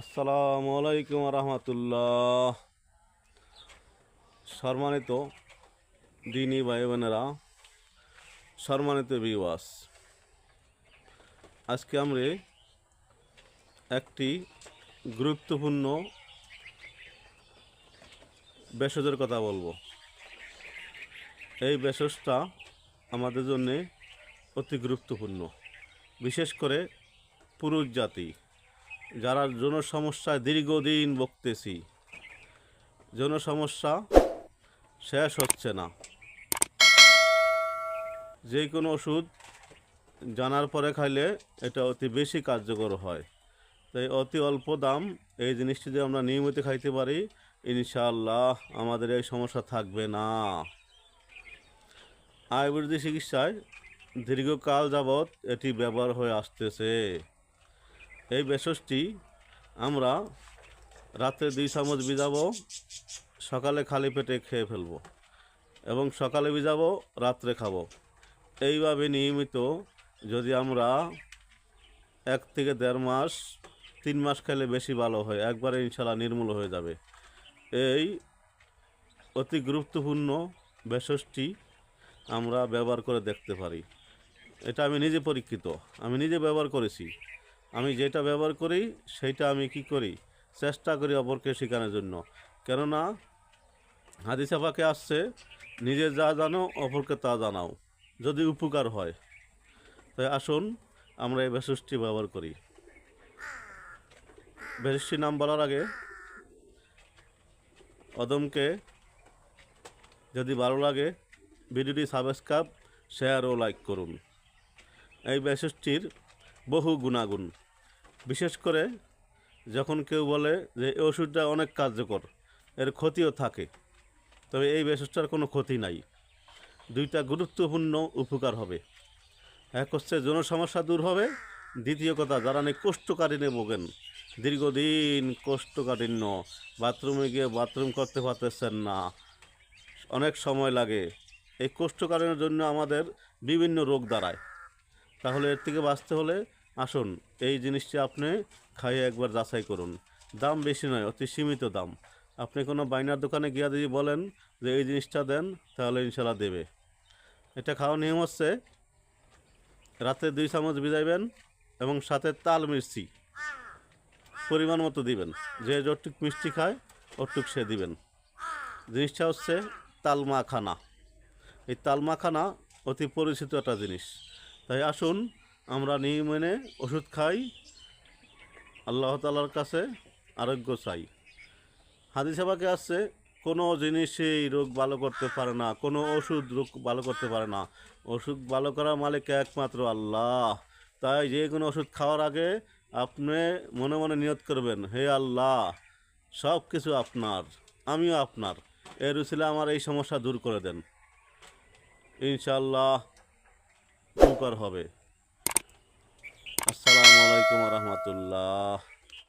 আসসালামু আলাইকুম রহমতুল্লাহ। সম্মানিত দিনী ভাই বোনেরা সম্মানিত বিওয়াস আজকে আমরা একটি গুরুত্বপূর্ণ ভেষজের কথা বলব। এই ভেষজটা আমাদের জন্যে অতি গুরুত্বপূর্ণ, বিশেষ করে পুরুষ জাতি। যারা যৌন সমস্যায় দীর্ঘদিন ভুগতেছি যৌন সমস্যা শেষ হচ্ছে না। যে কোনো ওষুধ জানার পরে খাইলে এটা অতি বেশি কার্যকর হয়। তাই অতি অল্প দাম এই জিনিসটি যদি আমরা নিয়মিত খাইতে পারি, ইনশাআল্লাহ আমাদের এই সমস্যা থাকবে না। আয়ুর্বেদিক চিকিৎসায় দীর্ঘকাল যাবৎ এটি ব্যবহার হয়ে আসতেছে। এই ভেষজটি আমরা রাতে দুই চামচ ভিজাবো, সকালে খালি পেটে খেয়ে ফেলব এবং সকালে ভিজাবো, রাত্রে খাব। এইভাবে নিয়মিত যদি আমরা এক থেকে দেড় মাস, তিন মাস খেলে বেশি ভালো হয়, একবারে ইনশাল্লাহ নির্মূল হয়ে যাবে। এই অতি গুরুত্বপূর্ণ ভেষজটি আমরা ব্যবহার করে দেখতে পারি। এটা আমি নিজে পরীক্ষিত, আমি নিজে ব্যবহার করেছি। আমি যেটা ব্যবহার করি, সেইটা আমি কি করি? চেষ্টা করি অপরকে শেখানোর জন্য। কেননা, হাদিসা পাকে আসছে, নিজে যা জানো, অপরকে তা জানাও, যদি উপকার হয়। তাই আসুন, আমরা এই ভেষজটি ব্যবহার করি। ভেষজটির নাম বলার আগে, অদমকে যদি ভালো লাগে, ভিডিওটি সাবস্ক্রাইব শেয়ার ও লাইক করুন। এই ভেষজটির বহু গুণাগুণ। বিশেষ করে যখন কেউ বলে যে, এই ওষুধটা অনেক কার্যকর, এর ক্ষতিও থাকে। তবে এই ভেষজটার কোনো ক্ষতি নাই। দুইটা গুরুত্বপূর্ণ উপকার হবে। এক হচ্ছে যৌন সমস্যা দূর হবে। দ্বিতীয় কথা, যারা নাকি কোষ্ঠকাঠিন্যে ভোগেন, দীর্ঘদিন কোষ্ঠকাঠিন্য বাথরুমে গিয়ে বাথরুম করতে পারতেছেন না, অনেক সময় লাগে। এই কোষ্ঠকাঠিন্যের জন্য আমাদের বিভিন্ন রোগ দাঁড়ায়। তাহলে এর থেকে বাঁচতে হলে আসুন, এই জিনিসটি আপনি খাইয়ে একবার যাচাই করুন। দাম বেশি নয়, অতি সীমিত দাম। আপনি কোনো বাইনার দোকানে গিয়ে যদি বলেন যে এই জিনিসটা দেন, তাহলে ইনশাল্লাহ দেবে। এটা খাওয়ার নিয়ম হচ্ছে, রাতে দুই চামচ ভিজাইবেন এবং সাথে তাল মিষ্টি পরিমাণ মতো দিবেন। যে যতটুক মিষ্টি খায়, অতটুক সে দিবেন। জিনিসটা হচ্ছে তালমা খানা এই তালমা খানা অতি পরিচিত একটা জিনিস। তাই আসুন, আমরা নিয়মেনে ওষুধ খাই, আল্লাহ তালার কাছে আরোগ্য চাই। হাদিসাবাকে আসছে কোনো জিনিসেই রোগ ভালো করতে পারে না, কোনো ওষুধ রোগ ভালো করতে পারে না। ওষুধ ভালো করার মালিক একমাত্র আল্লাহ। তাই যে কোনো ওষুধ খাওয়ার আগে আপনি মনে মনে নিয়ত করবেন, হে আল্লাহ, সব কিছু আপনার, আমিও আপনার। এর উচিলে আমার এই সমস্যা দূর করে দেন। ইনশাল্লাহ উপকার হবে। আসসালামু আলাইকুম রহমতুল্লাহ।